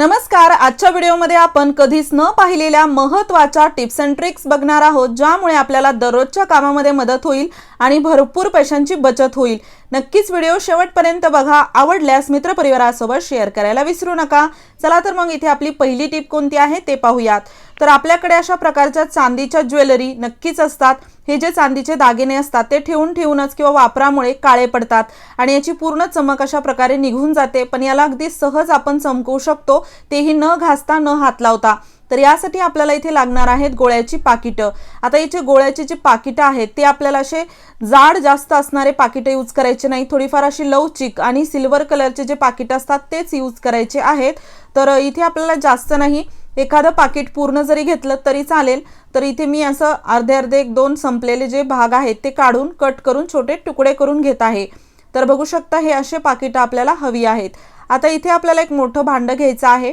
नमस्कार आजच्या व्हिडिओमध्ये आपण कधीच न पाहिलेल्या महत्त्वाच्या टिप्स अँड ट्रिक्स बघणार आहोत ज्यामुळे आपल्याला दररोजच्या कामामध्ये मदत होईल आणि भरपूर पैशांची बचत होईल. नक्कीच व्हिडिओ शेवटपर्यंत बघा आवडल्यास मित्रपरिवारासोबत शेअर करायला विसरू नका. चला तर मग इथे आपली पहिली टिप कोणती आहे ते पाहूयात. तर आपल्याकडे अशा प्रकारच्या चांदीच्या ज्वेलरी नक्कीच असतात. हे जे चांदीचे दागिने असतात ते ठेवून ठेवूनच किंवा वापरामुळे काळे पडतात आणि याची पूर्ण चमक अशा प्रकारे निघून जाते. पण याला अगदी सहज आपण चमकवू शकतो तेही न घासता न हात लावता. तर यासाठी आपल्याला इथे लागणार आहेत गोळ्याची पाकिटं. आता इथे गोळ्याची जी पाकिटं आहेत ते आपल्याला असे जाड जास्त असणारे पाकिटं यूज करायचे नाही थोडीफार अशी लवचिक आणि सिल्वर कलरचे जे पाकिटं असतात तेच यूज करायचे आहेत. तर इथे आपल्याला जास्त नाही एखादं पाकिट पूर्ण जरी घेतलं तरी चालेल तर इथे मी असं अर्धे अर्धे एक दोन संपलेले जे भाग आहेत ते काढून कट करून छोटे तुकडे करून घेत आहे. तर बघू शकता हे असे पाकिटं आपल्याला हवी आहेत. आता इथे आपल्याला एक मोठं भांडं घ्यायचं आहे.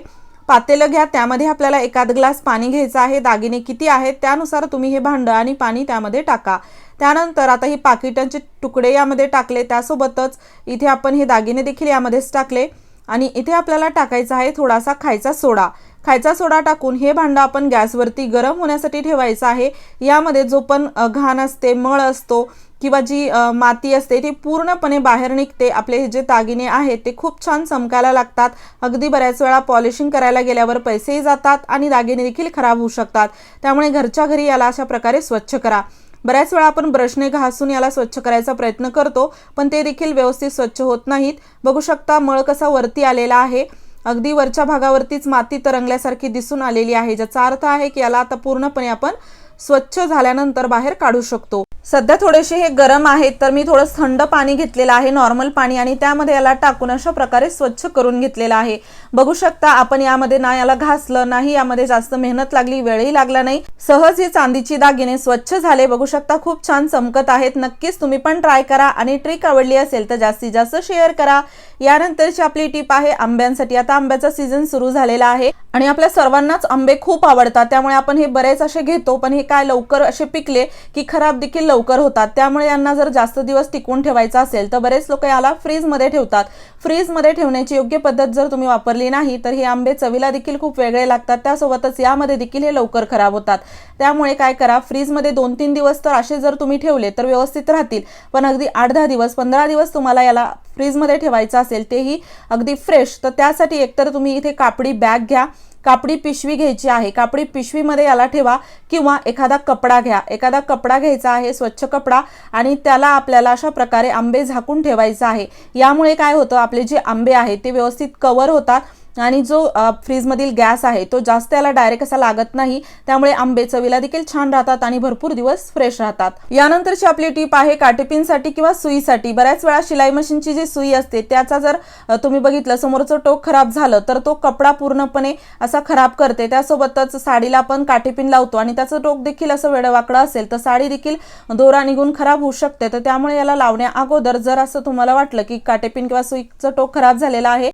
पातेलं घ्या त्यामध्ये आपल्याला एखाद ग्लास पाणी घ्यायचं आहे. दागिने किती आहेत त्यानुसार तुम्ही हे भांडं आणि पाणी त्यामध्ये टाका. त्यानंतर आता ही पाकिटांचे तुकडे यामध्ये टाकले त्यासोबतच इथे आपण हे दागिने देखील यामध्येच टाकले. आणि इथे आपल्याला टाकायचा आहे थोडासा खायचा सोडा. खायचा सोडा टाकून हे भांडं आपण गॅसवरती गरम होण्यासाठी ठेवायचं आहे. यामध्ये जो पण घाण असते मळ असतो किंवा जी माती असते ती पूर्णपणे बाहेर निघते. आपले हे जे दागिने आहेत ते खूप छान चमकायला लागतात. अगदी बऱ्याच वेळा पॉलिशिंग करायला गेल्यावर पैसेही जातात आणि दागिने देखील खराब होऊ शकतात. त्यामुळे घरच्या घरी याला अशा प्रकारे स्वच्छ करा. बऱ्याच वेळा आपण ब्रशने घासून याला स्वच्छ करायचा प्रयत्न करतो पण ते देखील व्यवस्थित स्वच्छ होत नाहीत. बघू शकता मळ कसा वरती आलेला आहे. अगदी वरच्या भागावरतीच माती तरंगल्यासारखी दिसून आलेली आहे. ज्याचा अर्थ आहे की याला आता पूर्णपणे आपण स्वच्छ झाल्यानंतर बाहेर काढू शकतो. सध्या थोडेसे हे गरम आहेत तर मी थोडं थंड पाणी घेतलेलं आहे नॉर्मल पाणी आणि त्यामध्ये याला टाकून अशा प्रकारे स्वच्छ करून घेतलेलं आहे. बघू शकता आपण यामध्ये ना याला घासलं नाही यामध्ये जास्त मेहनत लागली वेळही लागला नाही. सहज हे चांदीची दागिने स्वच्छ झाले. बघू शकता खूप छान चमकत आहेत. नक्कीच तुम्ही पण ट्राय करा आणि ट्रिक आवडली असेल तर जास्तीत जास्त शेअर करा. यानंतरची आपली टीप आहे आंब्यांसाठी. आता आंब्याचा सीझन सुरू झालेला आहे. आणि आपल्या सर्वांनाच आंबे खूप आवडतात. त्यामुळे आपण हे बरेच असे घेतो पण हे काय लवकर असे पिकले की खराब देखील लवकर होतात. त्यामुळे यांना जर जास्त दिवस टिकवून ठेवायचं असेल तर बरेच लोक याला फ्रीजमध्ये ठेवतात. फ्रीजमध्ये ठेवण्याची योग्य पद्धत जर तुम्ही वापरली नाही तर हे आंबे चवीला देखील खूप वेगळे लागतात. त्यासोबतच यामध्ये देखील हे लवकर खराब होतात. त्यामुळे काय करा फ्रीजमध्ये दोन तीन दिवस तर असे जर तुम्ही ठेवले तर व्यवस्थित राहतील. पण अगदी आठ दहा दिवस पंधरा दिवस तुम्हाला याला फ्रीजमध्ये ठेवायचं असेल तेही अगदी फ्रेश तर त्यासाठी एकतर तुम्ही इथे कापडी बॅग घ्या कापडी पिशवी घ्यायची आहे कापडी पिशवीमध्ये याला ठेवा किंवा एखादा कपडा घ्या. एखादा कपडा घ्यायचा आहे स्वच्छ कपडा आणि त्याला आपल्याला अशा प्रकारे आंबे झाकून ठेवायचा आहे. यामुळे काय होतं आपले जे आंबे आहेत ते व्यवस्थित कवर होतात. आणि जो फ्रीजमधील गॅस आहे तो जास्त याला डायरेक्ट असा लागत नाही. त्यामुळे आंबे चवीला देखील छान राहतात आणि भरपूर दिवस फ्रेश राहतात. यानंतरची आपली टीप आहे काटेपिनसाठी किंवा सुईसाठी. बऱ्याच वेळा शिलाई मशीनची जी सुई असते त्याचा जर तुम्ही बघितलं समोरचं टोक खराब झालं तर तो कपडा पूर्णपणे असा खराब करते. त्यासोबतच साडीला आपण काटेपिन लावतो आणि त्याचं टोक देखील असं वेडवाकडं असेल तर साडी देखील दोरा निघून खराब होऊ शकते. तर त्यामुळे याला लावण्या अगोदर जर असं तुम्हाला वाटलं की काटेपिन किंवा सुईचं टोक खराब झालेलं आहे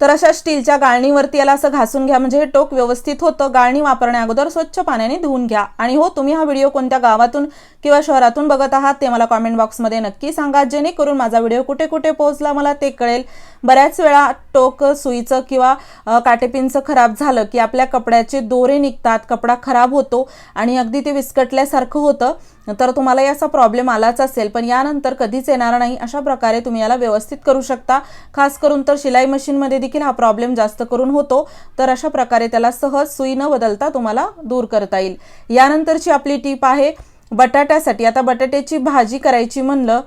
तर अशा स्टीलच्या गाळणीवरती याला असं घासून घ्या. म्हणजे हे टोक व्यवस्थित होतं. गाळणी वापरण्या अगोदर स्वच्छ पाण्याने धुवून घ्या. आणि हो तुम्ही हा व्हिडिओ कोणत्या गावातून किंवा शहरातून बघत आहात ते मला कॉमेंट बॉक्समध्ये नक्की सांगा. जेणेकरून माझा व्हिडिओ कुठे कुठे पोहोचला मला ते कळेल. बऱ्याच वेळा टोक सुईचं किंवा अ, काटेपिनचं खराब झालं की आपल्या कपड्याचे दोरे निघतात कपडा खराब होतो आणि अगदी ते विस्कटल्यासारखं होतं. तर तुम्हाला याचा प्रॉब्लेम आलाच असेल पण यानंतर कधीच येणार नाही अशा प्रकारे तुम्ही याला व्यवस्थित करू शकता. खास करून तर शिलाई मशीनमध्ये देखील हा प्रॉब्लेम जास्त करून होतो. तर अशा प्रकारे त्याला सहज सुई न बदलता तुम्हाला दूर करता येईल. यानंतरची आपली टीप आहे बटाट्यासाठी. आता बटाट्याची भाजी करायची म्हणलं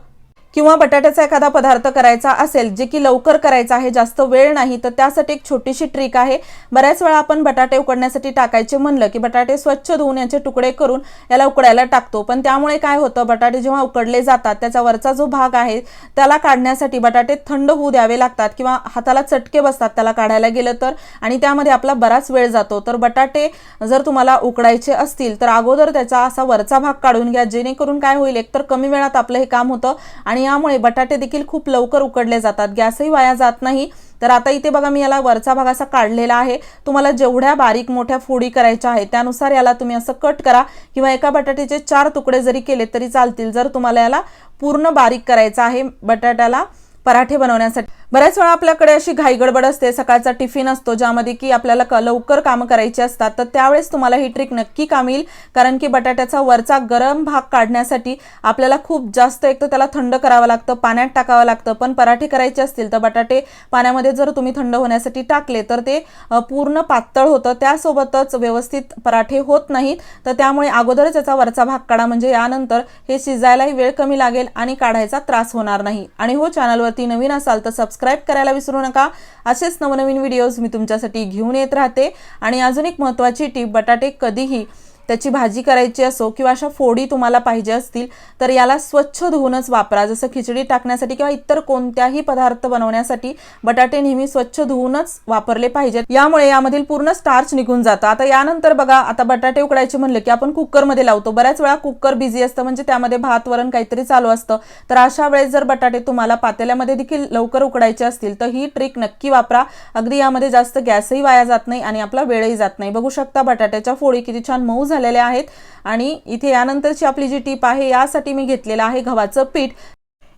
किंवा बटाट्याचा एखादा पदार्थ करायचा असेल जे की लवकर करायचा आहे जास्त वेळ नाही तर त्यासाठी एक छोटीशी ट्रिक आहे. बऱ्याच वेळा आपण बटाटे उकडण्यासाठी टाकायचे म्हणलं की बटाटे स्वच्छ धुवून याचे तुकडे करून याला उकडायला टाकतो. पण त्यामुळे काय होतं बटाटे जेव्हा उकडले जातात त्याचा वरचा जो भाग आहे त्याला काढण्यासाठी बटाटे थंड होऊ द्यावे लागतात किंवा हाताला चटके बसतात त्याला काढायला गेलं तर. आणि त्यामध्ये आपला बराच वेळ जातो. तर बटाटे जर तुम्हाला उकडायचे असतील तर अगोदर त्याचा असा वरचा भाग काढून घ्या जेणेकरून काय होईल एकतर कमी वेळात आपलं हे काम होतं आणि यामुळे बटाटे देखील खूप लवकर उकडले जातात. गॅसही वाया जात नाही. तर आता इथे बघा मी याला वरचा भाग असा काढलेला आहे. तुम्हाला जेवढ्या बारीक मोठ्या फोडी करायच्या आहेत त्यानुसार याला तुम्ही असं कट करा किंवा एका बटाट्याचे चार तुकडे जरी केले तरी चालतील. जर तुम्हाला याला पूर्ण बारीक करायचं आहे बटाट्याला पराठे बनवण्यासाठी बऱ्याच वेळा आपल्याकडे अशी घाईगडबड असते सकाळचा टिफिन असतो ज्यामध्ये की आपल्याला क- लवकर कामं करायची असतात. तर त्यावेळेस तुम्हाला ही ट्रिक नक्की काम येईल. कारण की बटाट्याचा वरचा गरम भाग काढण्यासाठी आपल्याला खूप जास्त एक तर त्याला थंड करावं लागतं पाण्यात टाकावं लागतं. पण पराठे करायचे असतील तर बटाटे पाण्यामध्ये जर तुम्ही थंड होण्यासाठी टाकले तर ते पूर्ण पातळ होतं. त्यासोबतच व्यवस्थित पराठे होत नाहीत. तर त्यामुळे अगोदरच याचा वरचा भाग काढा. म्हणजे यानंतर हे शिजायलाही वेळ कमी लागेल आणि काढायचा त्रास होणार नाही. आणि हो चॅनलवरती नवीन असाल तर सबस्क्राईब करायला विसरू नका. असेच नवनवीन व्हिडिओज मी तुमच्यासाठी घेऊन येत राहते. आणि अजून एक महत्त्वाची टीप बटाटे कधीही त्याची भाजी करायची असो किंवा अशा फोडी तुम्हाला पाहिजे असतील तर याला स्वच्छ धुवूनच वापरा. जसं खिचडी टाकण्यासाठी किंवा इतर कोणत्याही पदार्थ बनवण्यासाठी बटाटे नेहमी स्वच्छ धुवूनच वापरले पाहिजेत. यामुळे यामधील पूर्ण स्टार्च निघून जातं. आता यानंतर बघा आता बटाटे उकडायचे म्हणले की आपण कुकरमध्ये लावतो. बऱ्याच वेळा कुकर बिझी असतं म्हणजे त्यामध्ये भात वरण काहीतरी चालू असतं. तर अशा वेळेस जर बटाटे तुम्हाला पातेल्यामध्ये देखील लवकर उकडायचे असतील तर ही ट्रिक नक्की वापरा. अगदी यामध्ये जास्त गॅसही वाया जात नाही आणि आपला वेळही जात नाही. बघू शकता बटाट्याच्या फोडी किती छान मऊ झालेल्या आहेत. आणि इथे यानंतरची आपली जी टीप आहे यासाठी मी घेतलेलं आहे गव्हाचं पीठ.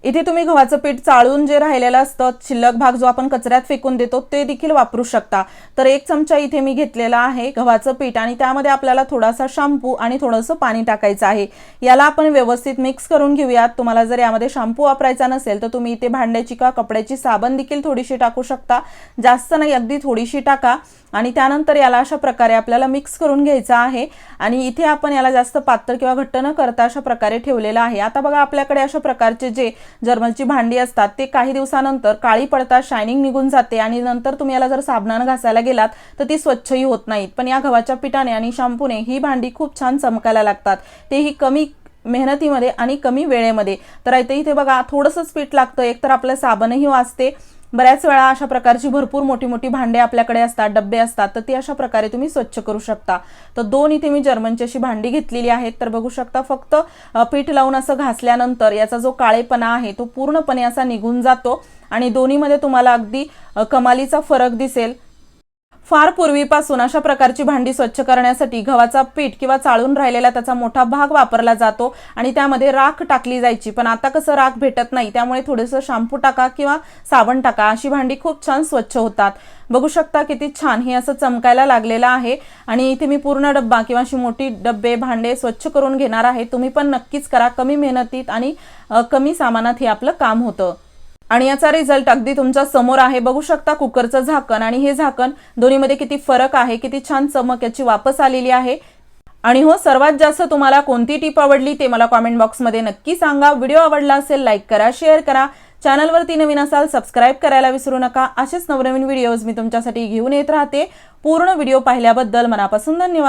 इथे तुम्ही गव्हाचं पीठ चाळून जे राहिलेलं असतं शिल्लक भाग जो आपण कचऱ्यात फेकून देतो ते देखील वापरू शकता. तर एक चमचा इथे मी घेतलेला आहे गव्हाचं पीठ आणि त्यामध्ये आपल्याला थोडासा शॅम्पू आणि थोडंसं पाणी टाकायचं आहे. याला आपण व्यवस्थित मिक्स करून घेऊयात. तुम्हाला जर यामध्ये शॅम्पू वापरायचा नसेल तर तुम्ही इथे भांड्याची किंवा कपड्याची साबण देखील थोडीशी टाकू शकता. जास्त नाही अगदी थोडीशी टाका. आणि त्यानंतर याला अशा प्रकारे आपल्याला मिक्स करून घ्यायचं आहे. आणि इथे आपण याला जास्त पातळ किंवा घट्ट न करता अशा प्रकारे ठेवलेलं आहे. आता बघा आपल्याकडे अशा प्रकारचे जे जर्मलची भांडी असतात ते काही दिवसानंतर काळी पडतात शायनिंग निघून जाते आणि नंतर तुम्ही याला जर साबणानं घासायला गेलात तर ती स्वच्छही होत नाहीत. पण या गव्हाच्या पिठाने आणि शॅम्पूने ही भांडी खूप छान चमकायला लागतात. तेही कमी मेहनतीमध्ये आणि कमी वेळेमध्ये. तर इथे इथे बघा थोडंसंच पीठ लागतं. एक तर आपलं साबणही वाचते बऱ्याच वेळा अशा प्रकारची भरपूर मोठी मोठी भांडे आपल्याकडे असतात डब्बे असतात तर ती अशा प्रकारे तुम्ही स्वच्छ करू शकता. तर दोन इथे मी जर्मनची अशी भांडी घेतलेली आहेत तर बघू शकता फक्त पीठ लावून असं घासल्यानंतर याचा जो काळेपणा आहे तो पूर्णपणे असा निघून जातो आणि दोन्हीमध्ये तुम्हाला अगदी कमालीचा फरक दिसेल. फार पूर्वीपासून अशा प्रकारची भांडी स्वच्छ करण्यासाठी गव्हाचा पीठ किंवा चाळून राहिलेला त्याचा मोठा भाग वापरला जातो आणि त्यामध्ये राख टाकली जायची. पण आता कसं राख भेटत नाही त्यामुळे थोडंसं शॅम्पू टाका किंवा साबण टाका. अशी भांडी खूप छान स्वच्छ होतात. बघू शकता किती छान हे असं चमकायला लागलेलं आहे. आणि इथे मी पूर्ण डब्बा किंवा अशी मोठी डब्बे भांडे स्वच्छ करून घेणार आहे. तुम्ही पण नक्कीच करा. कमी मेहनतीत आणि कमी सामानात हे आपलं काम होतं. आणि याचा रिझल्ट अगदी तुमच्यासमोर आहे. बघू शकता कुकरचं झाकण आणि हे झाकण दोन्हीमध्ये किती फरक आहे किती छान चमक याची वापस आलेली आहे. आणि हो सर्वात जास्त तुम्हाला कोणती टीप आवडली ते मला कॉमेंट बॉक्समध्ये नक्की सांगा. व्हिडिओ आवडला असेल लाईक करा शेअर करा. चॅनलवरती नवीन असाल सबस्क्राईब करायला विसरू नका. असेच नवनवीन व्हिडिओज मी तुमच्यासाठी घेऊन येत राहते. पूर्ण व्हिडिओ पाहिल्याबद्दल मनापासून धन्यवाद.